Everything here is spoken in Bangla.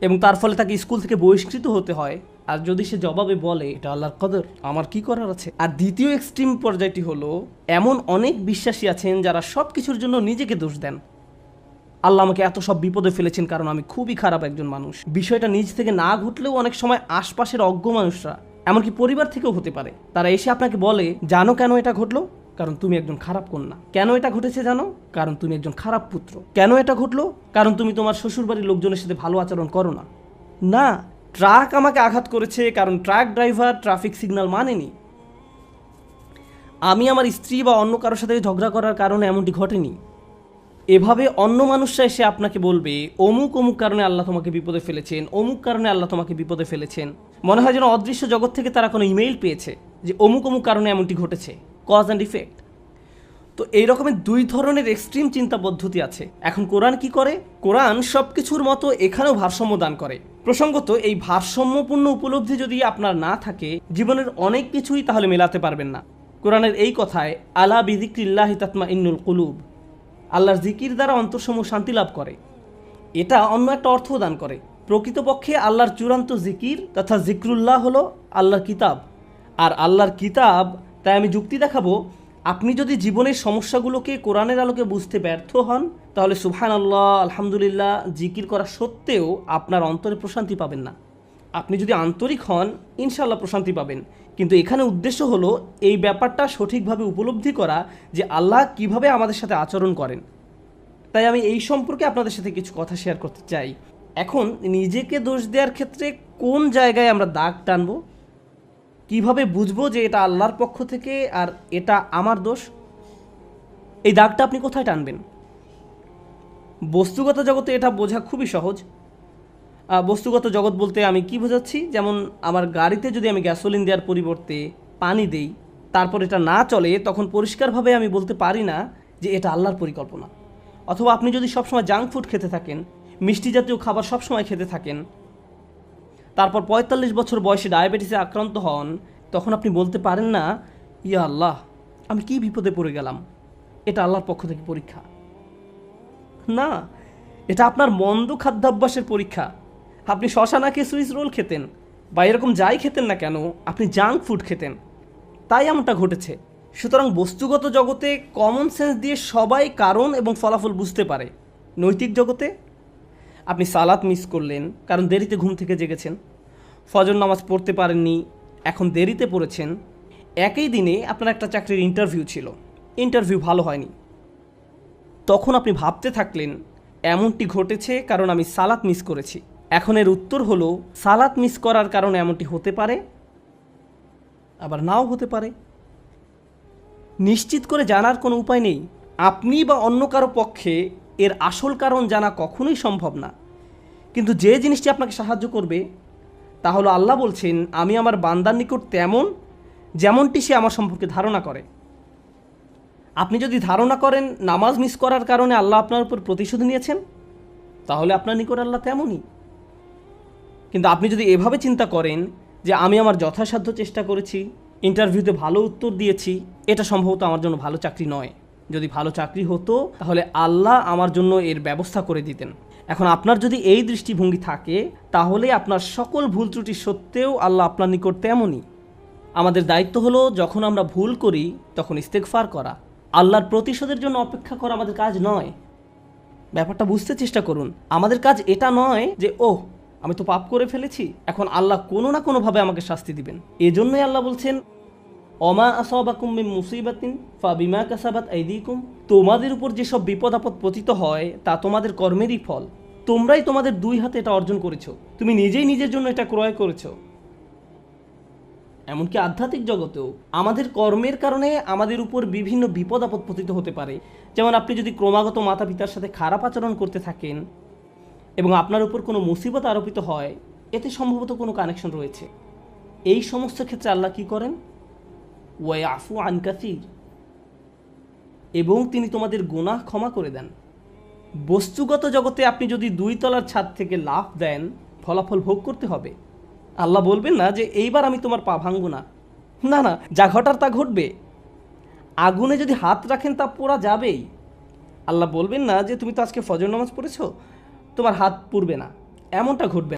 এবং তার ফলে তাকে স্কুল থেকে বহিষ্কৃত হতে হয়। আর যদি সে জবাবে বলে, এটা আল্লাহর কদর, আমার কি করার আছে? আর দ্বিতীয় এক্সট্রিম পর্যায়টি হলো, এমন অনেক বিশ্বাসী আছেন যারা সব কিছুর জন্য নিজেকে দোষ দেন। আল্লাহ আমাকে এত সব বিপদে ফেলেছেন কারণ আমি খুবই খারাপ একজন মানুষ। বিষয়টা নিজ থেকে না ঘটলেও অনেক সময় আশপাশের অজ্ঞ মানুষরা, এমনকি পরিবার থেকেও হতে পারে। তারা এসে আপনাকে বলে, জানো কেন এটা ঘটলো? কারণ তুমি একজন খারাপ কন্যা। কেন এটা ঘটেছে জানো? কারণ তুমি একজন খারাপ পুত্র। কেন এটা ঘটলো? কারণ তুমি তোমার শ্বশুরবাড়ির লোকজনের সাথে ভালো আচরণ করো না। না, ট্রাক আমাকে আঘাত করেছে কারণ ট্রাক ড্রাইভার ট্রাফিক সিগন্যাল মানেনি। আমি আমার স্ত্রী বা অন্য কারোর সাথে ঝগড়া করার কারণে এমনটি ঘটেনি। এভাবে অন্য মানুষরা এসে আপনাকে বলবে, অমুক অমুক কারণে আল্লাহ তোমাকে বিপদে ফেলেছেন, অমুক কারণে আল্লাহ তোমাকে বিপদে ফেলেছেন। মনে হয় যেন অদৃশ্য জগৎ থেকে তারা কোনো ইমেইল পেয়েছে যে অমুক অমুক কারণে এমনটি ঘটেছে। কজ অ্যান্ড ইফেক্ট তো এই রকমের দুই ধরনের এক্সট্রিম চিন্তা পদ্ধতি আছে। এখন কোরআন কি করে? কোরআন সব কিছুর মতো এখানেও ভারসাম্য দান করে। প্রসঙ্গত, এই ভারসাম্যপূর্ণ উপলব্ধি যদি আপনার না থাকে, জীবনের অনেক কিছুই তাহলে মেলাতে পারবেন না। কোরআনের এই কথায়, আলা বিদিক্রিল্লাহ তাতমা ইন্নুল কুলুব। আল্লাহর জিকির দ্বারা অন্তরসমূহ শান্তি লাভ করে। এটা অন্য একটা অর্থ দান করে। প্রকৃতপক্ষে আল্লাহর চূড়ান্ত জিকির তথা জিক্রুল্লাহ হলো আল্লাহর কিতাব। আর আল্লাহর কিতাব তাই আমি যুক্তি দেখাবো, আপনি যদি জীবনের সমস্যাগুলোকে কোরআনের আলোকে বুঝতে ব্যর্থ হন, তাহলে সুবহান আল্লাহ আলহামদুলিল্লাহ, জিকির করা সত্ত্বেও আপনার অন্তরে প্রশান্তি পাবেন না। আপনি যদি আন্তরিক হন ইনশাল্লাহ প্রশান্তি পাবেন। কিন্তু এখানে উদ্দেশ্য হলো এই ব্যাপারটা সঠিকভাবে উপলব্ধি করা যে আল্লাহ কীভাবে আমাদের সাথে আচরণ করেন। তাই আমি এই সম্পর্কে আপনাদের সাথে কিছু কথা শেয়ার করতে চাই। এখন নিজেকে দোষ দেওয়ার ক্ষেত্রে কোন জায়গায় আমরা দাগ টানবো? কীভাবে বুঝব যে এটা আল্লাহর পক্ষ থেকে আর এটা আমার দোষ? এই দাগটা আপনি কোথায় টানবেন? বস্তুগত জগতে এটা বোঝা খুবই সহজ। বস্তুগত জগৎ বলতে আমি কি বোঝাচ্ছি? যেমন আমার গাড়িতে যদি আমি গ্যাসোলিন দেওয়ার পরিবর্তে পানি দেই, তারপর এটা না চলে, তখন পরিষ্কারভাবে আমি বলতে পারি না যে এটা আল্লাহর পরিকল্পনা। অথবা আপনি যদি সবসময় জাঙ্ক ফুড খেতে থাকেন, মিষ্টি জাতীয় খাবার সবসময় খেতে থাকেন তারপর পঁয়তাল্লিশ বছর বয়সে ডায়াবেটিসে আক্রান্ত হন, তখন আপনি বলতে পারেন না, ইয়া আল্লাহ, আমি কি বিপদে পড়ে গেলাম? এটা আল্লাহর পক্ষ থেকে পরীক্ষা। না, এটা আপনার মন্দ খাদ্যাভ্যাসের পরীক্ষা। আপনি শশা না সুইস রোল খেতেন, বা এরকম যাই খেতেন না কেন, আপনি জাঙ্ক ফুড খেতেন। তাই এমনটা ঘটেছে। সুতরাং বস্তুগত জগতে কমন সেন্স দিয়ে সবাই কারণ এবং ফলাফল বুঝতে পারে। নৈতিক জগতে আপনি সালাত মিস করলেন, কারণ দেরিতে ঘুম থেকে জেগেছেন। ফজর নামাজ পড়তে পারেননি, এখন দেরিতে পড়েছেন। একই দিনে আপনার একটা চাকরির ইন্টারভিউ ছিল। ইন্টারভিউ ভালো হয়নি। তখন আপনি ভাবতে থাকলেন, এমনটি ঘটেছে কারণ আমি সালাত মিস করেছি। এখন এর উত্তর হলো, সালাত মিস করার কারণে এমনটি হতে পারে, আবার নাও হতে পারে। নিশ্চিত করে জানার কোনো উপায় নেই। আপনি বা অন্য কারও পক্ষে এর আসল কারণ জানা কখনোই সম্ভব না। কিন্তু যে জিনিসটি আপনাকে সাহায্য করবে, তা হলো আল্লাহ বলছেন, আমি আমার বান্দার নিকট তেমন যেমনটি সে আমার সম্পর্কে ধারণা করে। আপনি যদি ধারণা করেন, নামাজ মিস করার কারণে আল্লাহ আপনার উপর প্রতিশোধ নিয়েছেন, তাহলে আপনার নিকট আল্লাহ তেমনই। কিন্তু আপনি যদি এভাবে চিন্তা করেন যে, আমি আমার যথাসাধ্য চেষ্টা করেছি, ইন্টারভিউতে ভালো উত্তর দিয়েছি, এটা সম্ভবত আমার জন্য ভালো চাকরি নয়। যদি ভালো চাকরি হতো, তাহলে আল্লাহ আমার জন্য এর ব্যবস্থা করে দিতেন। এখন আপনার যদি এই দৃষ্টিভঙ্গি থাকে, তাহলে আপনার সকল ভুল ত্রুটি সত্ত্বেও আল্লাহ আপনার নিকট তেমনই। আমাদের দায়িত্ব হলো যখন আমরা ভুল করি, তখন ইস্তেকফার করা। আল্লাহর প্রতিশোধের জন্য অপেক্ষা করা আমাদের কাজ নয়। ব্যাপারটা বুঝতে চেষ্টা করুন। আমাদের কাজ এটা নয় যে, ওহ, আমি তো পাপ করে ফেলেছি। এখন আল্লাহ কোনো না কোনোভাবে আমাকে শাস্তি দিবেন। এজন্যই আল্লাহ বলছেন অমা আসাবাকুম মিন মুসিবাতিন ফা বিমা কাসাবাত আইদিকুম। তোমাদের উপর যেসব বিপদ আপদ পতিত হয়, তা তোমাদের কর্মেরই ফল। তোমরাই তোমাদের দুই হাতে এটা অর্জন করেছ। তুমি নিজেই নিজের জন্য এটা ক্রয় করেছ। এমনকি আধ্যাত্মিক জগতেও আমাদের কর্মের কারণে আমাদের উপর বিভিন্ন বিপদ আপদ পতিত হতে পারে। যেমন আপনি যদি ক্রমাগত মাতা পিতার সাথে খারাপ আচরণ করতে থাকেন এবং আপনার উপর কোনো মুসিবত আরোপিত হয়, এতে সম্ভবত কোনো কানেকশন রয়েছে। এই সমস্ত ক্ষেত্রে আল্লাহ কি করেন? ওয়াই আফু আনকাসির এবং তিনি তোমাদের গুনাহ ক্ষমা করে দেন। বস্তুগত জগতে আপনি যদি দুই তলার ছাদ থেকে লাভ দেন, ফলাফল ভোগ করতে হবে। আল্লাহ বলবেন না যে, এইবার আমি তোমার পা ভাঙব না। না না, যা ঘটার তা ঘটবে। আগুনে যদি হাত রাখেন, তা পোড়া যাবেই। আল্লাহ বলবেন না যে, তুমি তো আজকে ফজর নামাজ পড়েছ, তোমার হাত পুড়বে না। এমনটা ঘটবে।